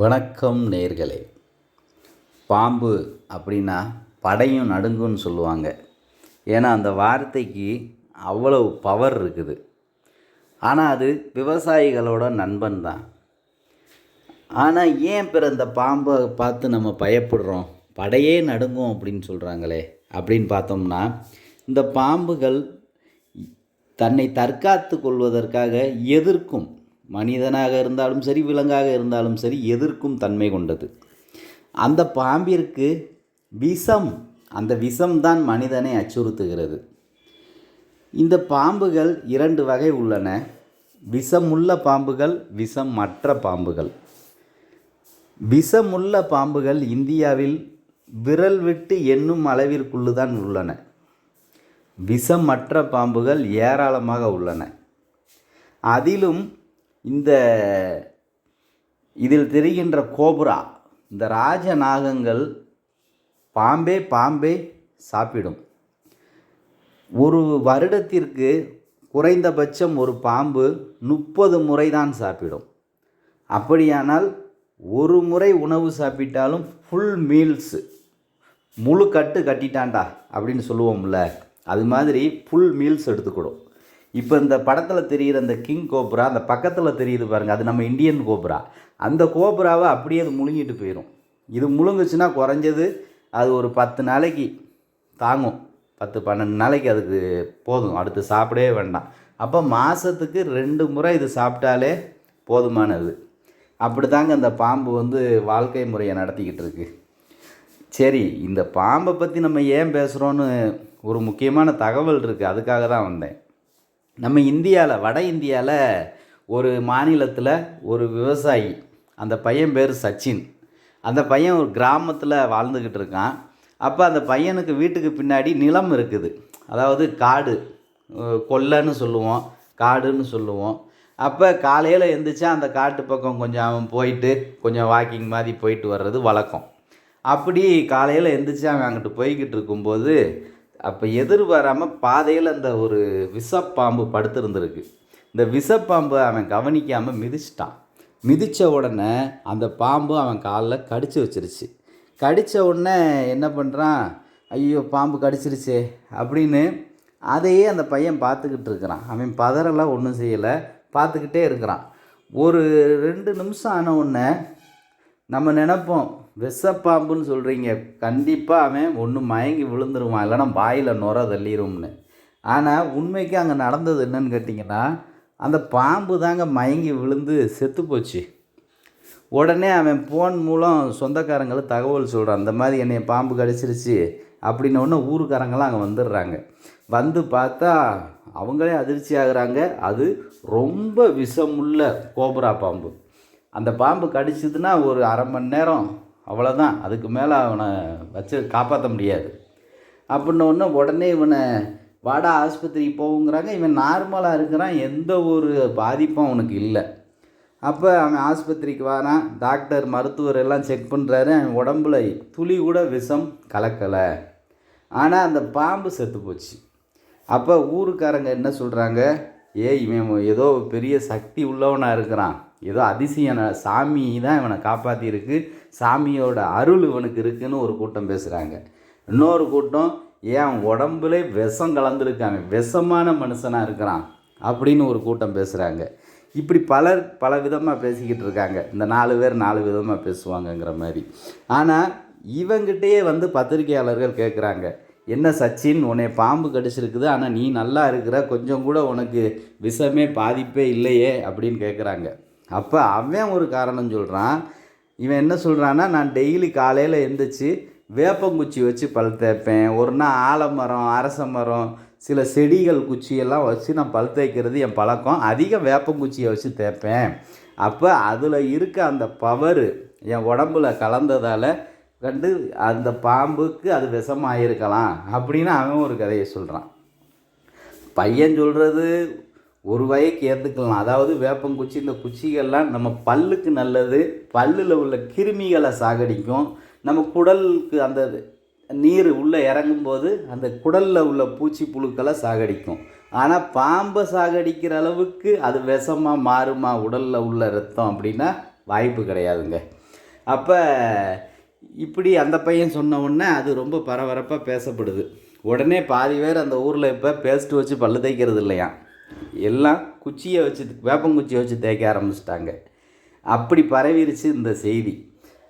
வணக்கம் நேர்களே. பாம்பு அப்படின்னா படையும் நடுங்கும்னு சொல்லுவாங்க. ஏன்னா அந்த வார்த்தைக்கு அவ்வளவு பவர் இருக்குது. ஆனால் அது விவசாயிகளோட நண்பன் தான். ஆனால் ஏன் பிற இந்த பாம்பை பார்த்து நம்ம பயப்படுறோம்? படையே நடுங்கும் அப்படின்னு சொல்கிறாங்களே அப்படின்னு பார்த்தோம்னா இந்த பாம்புகள் தன்னை தற்காத்து கொள்வதற்காக எதிர்க்கும் மனிதனாக இருந்தாலும் சரி விலங்காக இருந்தாலும் சரி எதிர்க்கும் தன்மை கொண்டது. அந்த பாம்பிற்கு விஷம் அந்த விஷம்தான் மனிதனை அச்சுறுத்துகிறது. இந்த பாம்புகள் இரண்டு வகை உள்ளன. விஷமுள்ள பாம்புகள் விஷம் மற்ற பாம்புகள். விஷமுள்ள பாம்புகள் இந்தியாவில் விரல் விட்டு எண்ணும் அளவிற்குள்ளு தான் உள்ளன. விஷமற்ற பாம்புகள் ஏராளமாக உள்ளன. அதிலும் இந்த இதில் தெரிகின்ற கோபுரா இந்த ராஜநாகங்கள் பாம்பே பாம்பே சாப்பிடும். ஒரு வருடத்திற்கு குறைந்தபட்சம் ஒரு பாம்பு முப்பது முறை தான் சாப்பிடும். அப்படியானால் ஒரு முறை உணவு சாப்பிட்டாலும் ஃபுல் மீல்ஸு முழு கட்டு கட்டிட்டான்டா அப்படின்னு சொல்லுவோம்ல அது மாதிரி ஃபுல் மீல்ஸ் எடுத்துக்கிடும் இப்போ இந்த படத்தில் தெரிகிற அந்த கிங் கோப்ரா அந்த பக்கத்தில் தெரியுது பாருங்கள் அது நம்ம இந்தியன் கோப்ரா. அந்த கோப்ராவை அப்படியே அது முழுங்கிட்டு போயிடும் இது முழுங்குச்சுன்னா குறைஞ்சது அது ஒரு பத்து நாளைக்கு தாங்கும். பத்து பன்னெண்டு நாளைக்கு அதுக்கு போதும். அடுத்து சாப்பிடவே வேண்டாம். அப்போ மாதத்துக்கு ரெண்டு முறை இது சாப்பிட்டாலே போதுமானது. அப்படி தாங்க அந்த பாம்பு வந்து வாழ்க்கை முறையை நடத்திக்கிட்டு இருக்கு. சரி இந்த பாம்பை பற்றி நம்ம ஏன் பேசுகிறோன்னு ஒரு முக்கியமான தகவல் இருக்குது அதுக்காக தான் வந்தேன். நம்ம இந்தியாவில் வட இந்தியாவில் ஒரு மாநிலத்தில் ஒரு விவசாயி அந்த பையன் பேர் சச்சின். அந்த பையன் ஒரு கிராமத்தில் வாழ்ந்துக்கிட்டு இருக்கான். அப்போ அந்த பையனுக்கு வீட்டுக்கு பின்னாடி நிலம் இருக்குது. அதாவது காடு கொல்லைன்னு சொல்லுவோம் காடுன்னு சொல்லுவோம். அப்போ காலையில் எந்திரிச்சா அந்த காட்டு பக்கம் கொஞ்சம் அவன் போயிட்டு கொஞ்சம் வாக்கிங் மாதிரி போயிட்டு வர்றது வழக்கம். அப்படி காலையில் எந்திரிச்சு அவன் அங்கிட்டு போய்கிட்டு இருக்கும்போது அப்போ எதிர்பாராமல் பாதையில் அந்த ஒரு விஷப்பாம்பு படுத்திருந்துருக்கு. இந்த விஷப்பாம்பு அவன் கவனிக்காமல் மிதிச்சிட்டான். மிதித்த உடனே அந்த பாம்பு அவன் காலில் கடிச்சு வச்சிருச்சு. கடித்த உடனே என்ன பண்ணுறான் ஐயோ பாம்பு கடிச்சிருச்சே அப்படின்னு அதையே அந்த பையன் பார்த்துக்கிட்டு இருக்கிறான். அவன் பதறலாம் ஒன்றும் செய்யலை. பார்த்துக்கிட்டே இருக்கிறான். ஒரு ரெண்டு நிமிஷம் ஆன உடனே நம்ம நினைப்போம் விஷப்பாம்புன்னு சொல்கிறீங்க கண்டிப்பாக அவன் ஒன்று மயங்கி விழுந்துருவான். இல்லைன்னா வாயில் நுர தள்ளிடும்னு ஆனால் உண்மைக்கு அங்கே நடந்தது என்னன்னு கேட்டிங்கன்னா அந்த பாம்பு தாங்க மயங்கி விழுந்து செத்து போச்சு. உடனே அவன் ஃபோன் மூலம் சொந்தக்காரங்களை தகவல் சொல்கிறான் அந்த மாதிரி என்னை பாம்பு கடிச்சிருச்சு அப்படின்னு ஒன்று ஊருக்காரங்களாம் அங்கே வந்துடுறாங்க. வந்து பார்த்தா அவங்களே அதிர்ச்சி ஆகுறாங்க. அது ரொம்ப விஷமுள்ள கோபுரா பாம்பு. அந்த பாம்பு கடிச்சதுன்னா ஒரு அரை மணி நேரம் அவ்வளோதான் அதுக்கு மேலே அவனை வச்சு காப்பாற்ற முடியாது. அப்படின்ன உடனே உடனே இவனை வாடா ஆஸ்பத்திரிக்கு போகுங்கிறாங்க. இவன் நார்மலாக இருக்கிறான். எந்த ஒரு பாதிப்பும் அவனுக்கு இல்லை. அப்போ அவன் ஆஸ்பத்திரிக்கு வரான். டாக்டர் மருத்துவர் எல்லாம் செக் பண்ணுறாரு அவன் உடம்புல துளி கூட விஷம் கலக்கலை. ஆனால் அந்த பாம்பு செத்து போச்சு. அப்போ ஊருக்காரங்க என்ன சொல்கிறாங்க ஏ இவன் ஏதோ பெரிய சக்தி உள்ளவனாக இருக்கிறான். ஏதோ அதிசயம் சாமி தான் இவனை காப்பாற்றியிருக்கு சாமியோட அருள் இவனுக்கு இருக்குன்னு ஒரு கூட்டம் பேசுகிறாங்க இன்னொரு கூட்டம் ஏன் உடம்புல விஷம் கலந்துருக்காங்க விஷமான மனுஷனாக இருக்கிறான் அப்படின்னு ஒரு கூட்டம் பேசுகிறாங்க இப்படி பலர் பல விதமாக பேசிக்கிட்டு இருக்காங்க. இந்த நாலு பேர் நாலு விதமாக பேசுவாங்கங்கிற மாதிரி. ஆனால் இவங்கிட்டயே வந்து பத்திரிகையாளர்கள் கேட்குறாங்க என்ன சச்சின் உன்னை பாம்பு கடிச்சிருக்குது ஆனால் நீ நல்லா இருக்கிற கொஞ்சம் கூட உனக்கு விஷமே பாதிப்பே இல்லையே அப்படின்னு கேட்குறாங்க அப்போ அவன் ஒரு காரணம் சொல்கிறான் இவன் என்ன சொல்கிறான்னா நான் டெய்லி காலையில் எழுந்திரிச்சு வேப்பங்குச்சி வச்சு பல் தேய்ப்பேன். ஒரு நாள் ஆலமரம் அரச மரம் சில செடிகள் குச்சியெல்லாம் வச்சு நான் பல் தேய்க்கிறது என் பழக்கம். அதிக வேப்பங்குச்சியை வச்சு தேய்ப்பேன். அப்போ அதில் இருக்க அந்த பவரு என் உடம்புல கலந்ததால் கண்டு அந்த பாம்புக்கு அது விஷமாயிருக்கலாம் அப்படின்னு அவன் ஒரு கதையை சொல்கிறான் பையன் சொல்கிறது ஒரு வகைக்கு ஏற்றுக்கலாம் அதாவது வேப்பங்குச்சி இந்த குச்சிகள்லாம் நம்ம பல்லுக்கு நல்லது பல்லில் உள்ள கிருமிகளை சாகடிக்கும். நம்ம குடலுக்கு அந்த நீர் உள்ளே இறங்கும்போது அந்த குடலில் உள்ள பூச்சி புழுக்களை சாகடிக்கும். ஆனால் பாம்பை சாகடிக்கிற அளவுக்கு அது விஷமாக மாறுமா உடலில் உள்ள ரத்தம் அப்படின்னா வாய்ப்பு கிடையாதுங்க. அப்போ இப்படி அந்த பையன் சொன்ன உடனே அது ரொம்ப பரபரப்பாக பேசப்படுது. உடனே பாதி பேர் அந்த ஊரில் இப்போ பேஸ்ட்டு வச்சு பல்லு தைக்கிறது இல்லையா எல்லாம் குச்சியை வச்சு வேப்பங்குச்சியை வச்சு தேய்க்க ஆரம்பிச்சிட்டாங்க. அப்படி பரவிருச்சு இந்த செய்தி.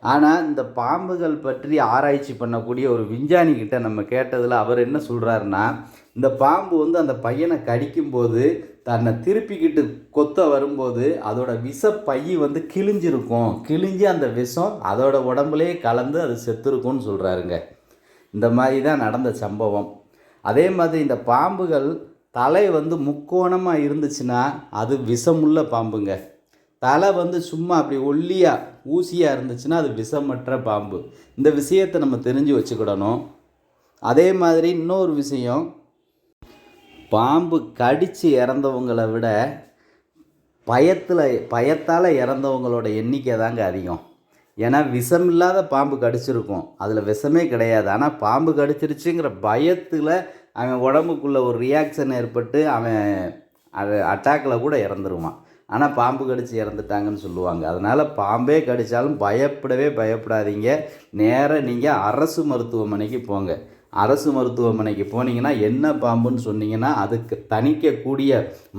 ஆனால் இந்த பாம்புகள் பற்றி ஆராய்ச்சி பண்ணக்கூடிய ஒரு விஞ்ஞானிக்கிட்ட நம்ம கேட்டதில் அவர் என்ன சொல்கிறாருன்னா இந்த பாம்பு வந்து அந்த பையனை கடிக்கும்போது தன்னை திருப்பிக்கிட்டு கொத்த வரும்போது அதோட விஷ பை வந்து கிழிஞ்சிருக்கும். கிழிஞ்சு அந்த விஷம் அதோட உடம்புலேயே கலந்து அது செத்துருக்கும்னு சொல்கிறாருங்க இந்த மாதிரி தான் நடந்த சம்பவம். அதே மாதிரி இந்த பாம்புகள் தலை வந்து முக்கோணமாக இருந்துச்சுன்னா அது விஷமுள்ள பாம்புங்க. தலை வந்து சும்மா அப்படி ஒல்லியாக ஊசியாக இருந்துச்சுன்னா அது விஷமற்ற பாம்பு. இந்த விஷயத்தை நம்ம தெரிஞ்சு வச்சுக்கிடணும். அதே மாதிரி இன்னொரு விஷயம் பாம்பு கடித்து இறந்தவங்களை விட பயத்தில் பயத்தால் இறந்தவங்களோட எண்ணிக்கை தாங்க அதிகம். ஏன்னா விஷம் இல்லாத பாம்பு கடிச்சிருக்கும். அதில் விஷமே கிடையாது. ஆனால் பாம்பு கடிச்சிருச்சுங்கிற பயத்தில் அவன் உடம்புக்குள்ளே ஒரு ரியாக்ஷன் ஏற்பட்டு அவன் அது அட்டாக்கில் கூட இறந்துருவான். ஆனால் பாம்பு கடித்து இறந்துட்டாங்கன்னு சொல்லுவாங்க. அதனால் பாம்பே கடித்தாலும் பயப்படவே பயப்படாதீங்க. நேராக நீங்கள் அரசு மருத்துவமனைக்கு போங்க. அரசு மருத்துவமனைக்கு போனீங்கன்னா என்ன பாம்புன்னு சொன்னீங்கன்னா அதுக்கு தணிக்கக்கூடிய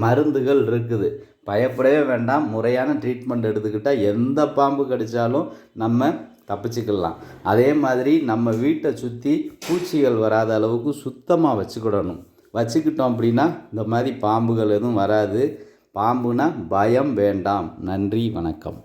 மருந்துகள் இருக்குது. பயப்படவே வேண்டாம். முறையான ட்ரீட்மெண்ட் எடுத்துக்கிட்டால் எந்த பாம்பு கடித்தாலும் நம்ம தப்பிச்சுக்கலாம் அதே மாதிரி நம்ம வீட்டை சுற்றி பூச்சிகள் வராத அளவுக்கு சுத்தமாக வச்சுக்கிடணும். வச்சுக்கிட்டோம் அப்படின்னா இந்த மாதிரி பாம்புகள் எதுவும் வராது. பாம்புனா பயம் வேண்டாம். நன்றி வணக்கம்.